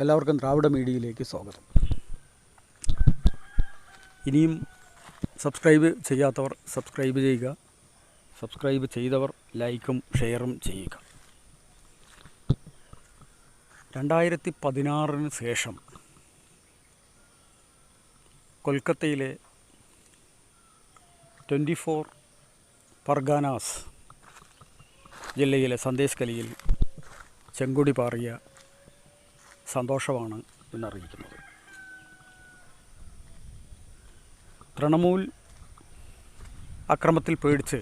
എല്ലാവർക്കും ദ്രാവിഡ മീഡിയയിലേക്ക് സ്വാഗതം. ഇനിയും സബ്സ്ക്രൈബ് ചെയ്യാത്തവർ സബ്സ്ക്രൈബ് ചെയ്യുക. സബ്സ്ക്രൈബ് ചെയ്തവർ ലൈക്കും ഷെയറും ചെയ്യുക. രണ്ടായിരത്തി പതിനാറിന് ശേഷം കൊൽക്കത്തയിലെ ട്വന്റി ഫോർ പർഗാനാസ് ജില്ലയിലെ സന്ദേശ് കലിയിൽ ചെങ്കുടി പാറിയ സന്തോഷമാണ് എന്നറിയിക്കുന്നത്. തൃണമൂൽ അക്രമത്തിൽ പേടിച്ച്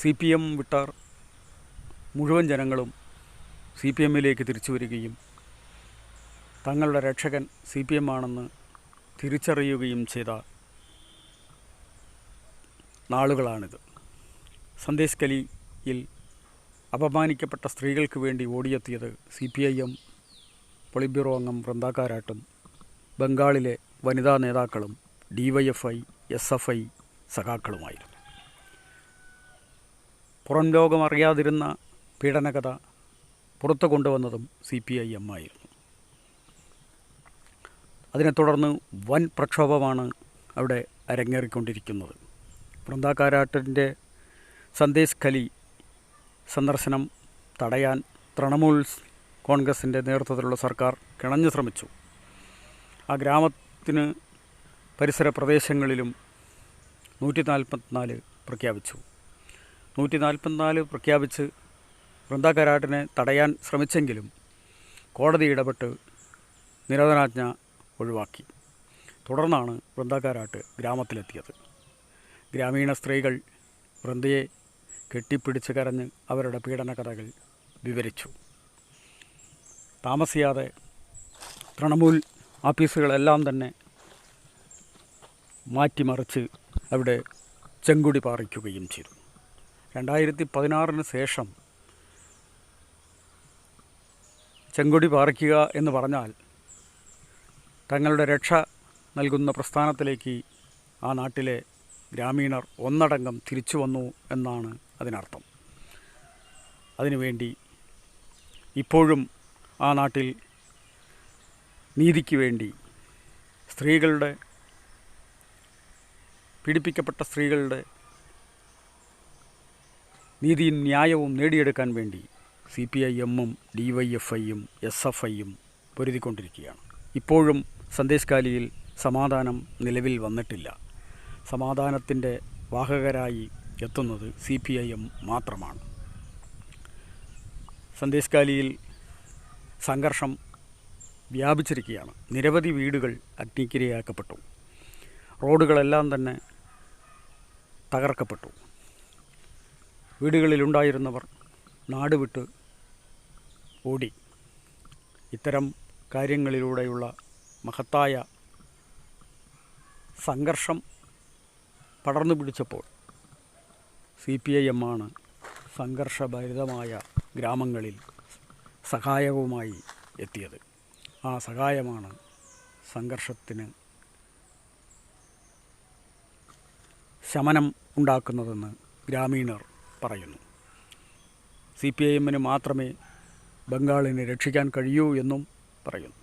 സി പി എം വിട്ടാർ മുഴുവൻ ജനങ്ങളും സി പി എമ്മിലേക്ക് തിരിച്ചു വരികയും തങ്ങളുടെ രക്ഷകൻ സി പി എം ആണെന്ന് തിരിച്ചറിയുകയും ചെയ്ത നാളുകളാണിത്. സന്ദേശ് കലിയിൽ അപമാനിക്കപ്പെട്ട സ്ത്രീകൾക്ക് വേണ്ടി ഓടിയെത്തിയത് C P I M polit bureau അംഗം വൃന്ദാക്കാരാട്ടും ബംഗാളിലെ വനിതാ നേതാക്കളും ഡിവൈഎഫ്ഐ എസ് എഫ് ഐ സഖാക്കളുമായിരുന്നു. പുറം ലോകം അറിയാതിരുന്ന പീഡനകഥ പുറത്തു കൊണ്ടുവന്നതും സി പി ഐ എം ആയിരുന്നു. അതിനെ തുടർന്ന് വൻ പ്രക്ഷോഭമാണ് അവിടെ അരങ്ങേറിക്കൊണ്ടിരിക്കുന്നത്. വൃന്ദാക്കാരാട്ടിന്റെ സന്ദേശ് ഖലി സന്ദർശനം തടയാൻ തൃണമൂൽ കോൺഗ്രസിന്റെ നേതൃത്വത്തിലുള്ള സർക്കാർ കിണഞ്ഞു ശ്രമിച്ചു. ആ ഗ്രാമത്തിന് പരിസര പ്രദേശങ്ങളിലും നൂറ്റി നാൽപ്പത്തിനാല് പ്രഖ്യാപിച്ചു. നൂറ്റി നാൽപ്പത്തിനാല് പ്രഖ്യാപിച്ച് വൃന്ദാകരാട്ടിനെ തടയാൻ ശ്രമിച്ചെങ്കിലും കോടതി ഇടപെട്ട് നിരോധനാജ്ഞ ഒഴിവാക്കി. തുടർന്നാണ് വൃന്ദാകാരാട്ട് ഗ്രാമത്തിലെത്തിയത്. ഗ്രാമീണ സ്ത്രീകൾ വൃന്ദയെ കെട്ടിപ്പിടിച്ച് കരഞ്ഞ് അവരുടെ പീഡന കഥകൾ വിവരിച്ചു. താമസിയാതെ തൃണമൂൽ ഓഫീസുകളെല്ലാം തന്നെ മാറ്റിമറിച്ച് അവിടെ ചെങ്കുടി പാറിക്കുകയും ചെയ്തു. രണ്ടായിരത്തി പതിനാറിന് ശേഷം ചെങ്കുടി പാറിക്കുക എന്ന് പറഞ്ഞാൽ തങ്ങളുടെ രക്ഷ നൽകുന്ന പ്രസ്ഥാനത്തിലേക്ക് ആ നാട്ടിലെ ഗ്രാമീണർ ഒന്നടങ്കം തിരിച്ചു വന്നു എന്നാണ് അതിനർത്ഥം. അതിനുവേണ്ടി ഇപ്പോഴും ആ നാട്ടിൽ നീതിക്ക് വേണ്ടി സ്ത്രീകളുടെ പീഡിപ്പിക്കപ്പെട്ട സ്ത്രീകളുടെ നീതിയും ന്യായവും നേടിയെടുക്കാൻ വേണ്ടി സി പി ഐ എമ്മും ഡി വൈ എഫ് ഐയും എസ് എഫ് ഐയും പൊരുതിക്കൊണ്ടിരിക്കുകയാണ്. ഇപ്പോഴും സന്ദേശ് കാലിയിൽ സമാധാനം നിലവിൽ വന്നിട്ടില്ല. സമാധാനത്തിന്റെ വാഹകരായി എത്തുന്നത് സി പി ഐ എം മാത്രമാണ്. സന്ദേശ് കാലിയിൽ സംഘർഷം വ്യാപിച്ചിരിക്കുകയാണ്. നിരവധി വീടുകൾ അഗ്നിക്കിരയാക്കപ്പെട്ടു. റോഡുകളെല്ലാം തന്നെ തകർക്കപ്പെട്ടു. വീടുകളിലുണ്ടായിരുന്നവർ നാട് വിട്ട് ഓടി. ഇത്തരം കാര്യങ്ങളിലൂടെയുള്ള മഹത്തായ സംഘർഷം പടർന്നു പിടിച്ചപ്പോൾ സി പി ഐ എമ്മാണ് സംഘർഷഭരിതമായ ഗ്രാമങ്ങളിൽ സഹായവുമായി എത്തിയത്. ആ സഹായമാണ് സംഘർഷത്തിന് ശമനം ഉണ്ടാക്കുന്നതെന്ന് ഗ്രാമീണർ പറയുന്നു. സി പി ഐ എമ്മിന് മാത്രമേ ബംഗാളിനെ രക്ഷിക്കാൻ കഴിയൂ എന്നും പറയുന്നു.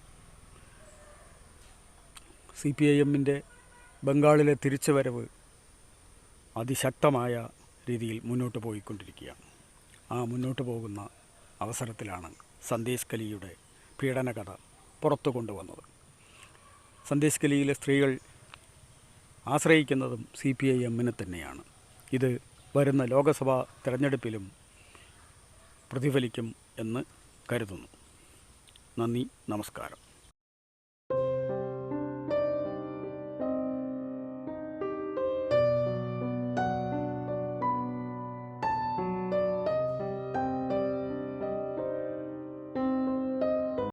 സി പി ഐ എമ്മിന്റെ ബംഗാളിലെ തിരിച്ചുവരവ് അതിശക്തമായ രീതിയിൽ മുന്നോട്ട് പോയിക്കൊണ്ടിരിക്കുകയാണ്. ആ മുന്നോട്ട് പോകുന്ന അവസരത്തിലാണ് സന്ദേശ് കലിയുടെ പീഡനകഥ പുറത്തു കൊണ്ടുവന്നത് സന്ദേശ് കലിയിലെ സ്ത്രീകൾ ആശ്രയിക്കുന്നതും സി പി ഐ എമ്മിനെ തന്നെയാണ്. ഇത് വരുന്ന ലോകസഭാ തിരഞ്ഞെടുപ്പിലും പ്രതിഫലിക്കും എന്ന് കരുതുന്നു. നന്ദി നമസ്കാരം.